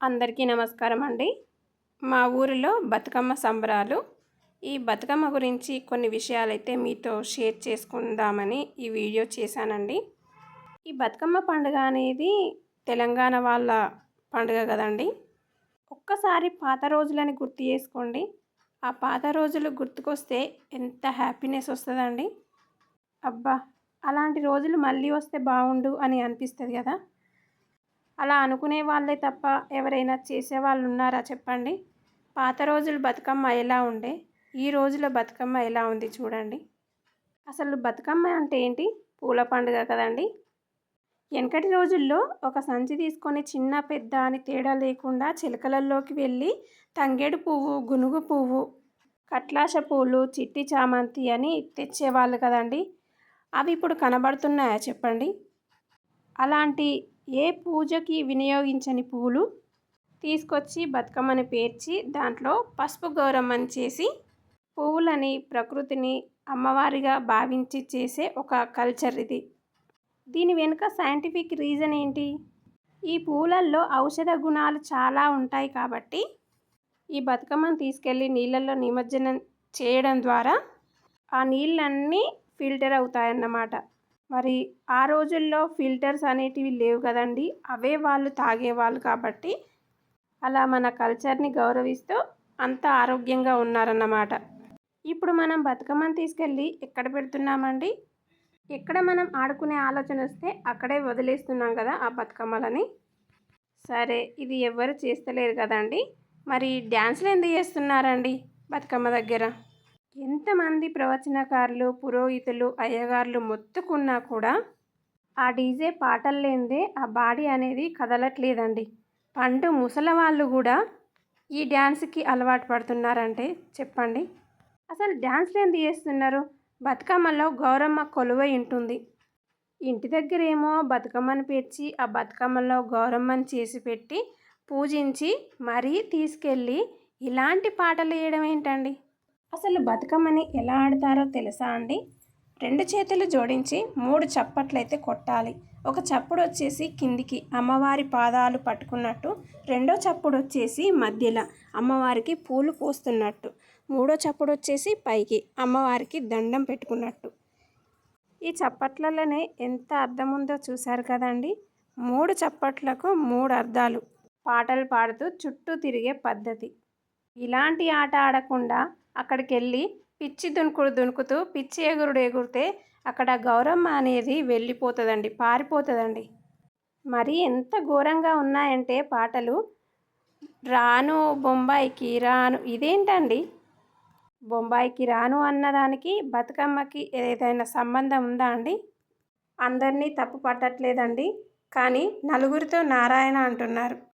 అందరికీ నమస్కారం అండి. మా ఊరిలో బతుకమ్మ సంబరాలు. ఈ బతుకమ్మ గురించి కొన్ని విషయాలైతే మీతో షేర్ చేసుకుందామని ఈ వీడియో చేశానండి. ఈ బతుకమ్మ పండుగ అనేది తెలంగాణ వాళ్ళ పండుగ కదండి. ఒక్కసారి పాత రోజులని గుర్తు చేసుకోండి. ఆ పాత రోజులు గుర్తుకొస్తే ఎంత హ్యాపీనెస్ వస్తుందండి. అబ్బా! అలాంటి రోజులు మళ్ళీ వస్తే బాగుండు అని అనిపిస్తుంది కదా. అలా అనుకునే వాళ్ళే తప్ప ఎవరైనా చేసేవాళ్ళు ఉన్నారా చెప్పండి? పాత రోజులు బతుకమ్మ ఎలా ఉండే? ఈ రోజుల బతుకమ్మ ఎలా ఉంది చూడండి. అసలు బతుకమ్మ అంటే ఏంటి? పూల పండుగ కదండి. వెనకటి రోజుల్లో ఒక సంచి తీసుకొని చిన్న పెద్ద అని తేడా లేకుండా చిలకలలోకి వెళ్ళి తంగేడు పువ్వు గునుగు పువ్వు కట్లాస పూలు చిట్టి చామంతి అని తెచ్చేవాళ్ళు కదండి. అవి ఇప్పుడు కనబడుతున్నాయా చెప్పండి? అలాంటి ఏ పూజకి వినియోగించని పూలు? తీసుకొచ్చి బతుకమ్మని పేర్చి దాంట్లో పసుపు గౌరమ్మని చేసి పువ్వులని ప్రకృతిని అమ్మవారిగా భావించి చేసే ఒక కల్చర్ ఇది. దీని వెనుక సైంటిఫిక్ రీజన్ ఏంటి? ఈ పూలల్లో ఔషధ గుణాలు చాలా ఉంటాయి కాబట్టి ఈ బతుకమ్మను తీసుకెళ్ళి నీళ్ళల్లో నిమజ్జనం చేయడం ద్వారా ఆ నీళ్ళన్నీ ఫిల్టర్ అవుతాయన్నమాట. మరి ఆ రోజుల్లో ఫిల్టర్స్ అనేటివి లేవు కదండి. అవే వాళ్ళు తాగేవాళ్ళు కాబట్టి అలా మన కల్చర్ని గౌరవిస్తూ అంత ఆరోగ్యంగా ఉన్నారన్నమాట. ఇప్పుడు మనం బతుకమ్మని తీసుకెళ్ళి ఎక్కడ పెడుతున్నామండి? ఎక్కడ మనం ఆడుకునే ఆలోచన వస్తే అక్కడే వదిలేస్తున్నాం కదా ఆ బతుకమ్మలని. సరే ఇది ఎవరు చేస్తలేరు కదండి. మరి డ్యాన్స్లు ఎందుకు చేస్తున్నారండి బతుకమ్మ దగ్గర? ఎంతమంది ప్రవచనకారులు పురోహితులు అయ్యగారులు మొత్తుకున్నా కూడా ఆ డీజే పాటలు లేనిదే ఆ బాడీ అనేది కదలట్లేదండి. పండు ముసలి వాళ్ళు కూడా ఈ డ్యాన్స్కి అలవాటు పడుతున్నారంటే చెప్పండి. అసలు డ్యాన్స్లు ఎందుకు చేస్తున్నారు బతుకమ్మలో గౌరమ్మ కొలువై ఉంటుంది. ఇంటి దగ్గర ఏమో బతుకమ్మను పేర్చి ఆ బతుకమ్మలో గౌరమ్మని చేసి పెట్టి పూజించి మరీ తీసుకెళ్ళి ఇలాంటి పాటలు వేయడం ఏంటండి? అసలు బతుకమ్మని ఎలా ఆడతారో తెలుసా అండి? రెండు చేతులు జోడించి మూడు చప్పట్లు అయితే కొట్టాలి. ఒక చప్పుడు వచ్చేసి కిందికి అమ్మవారి పాదాలు పట్టుకున్నట్టు. రెండో చప్పుడు వచ్చేసి మధ్యలో అమ్మవారికి పూలు పోస్తున్నట్టు. మూడో చప్పుడు వచ్చేసి పైకి అమ్మవారికి దండం పెట్టుకున్నట్టు. ఈ చప్పట్లలోనే ఎంత అర్థం ఉందో చూశారు కదండి? మూడు చప్పట్లకు మూడు అర్థాలు. పాటలు పాడుతూ చుట్టూ తిరిగే పద్ధతి. ఇలాంటి ఆట ఆడకుండా అక్కడికి వెళ్ళి పిచ్చి దునుకుడు దునుకుతూ పిచ్చి ఎగురుడు ఎగురితే అక్కడ గౌరమ్మ అనేది వెళ్ళిపోతుందండి పారిపోతుందండి. మరి ఎంత ఘోరంగా ఉన్నాయంటే పాటలు. రాను బొంబాయికి రాను ఇదేంటండి? బొంబాయికి రాను అన్నదానికి బతుకమ్మకి ఏదైనా సంబంధం ఉందా అండి? అందరినీ తప్పు పట్టట్లేదండి కానీ నలుగురితో నారాయణ అంటున్నారు.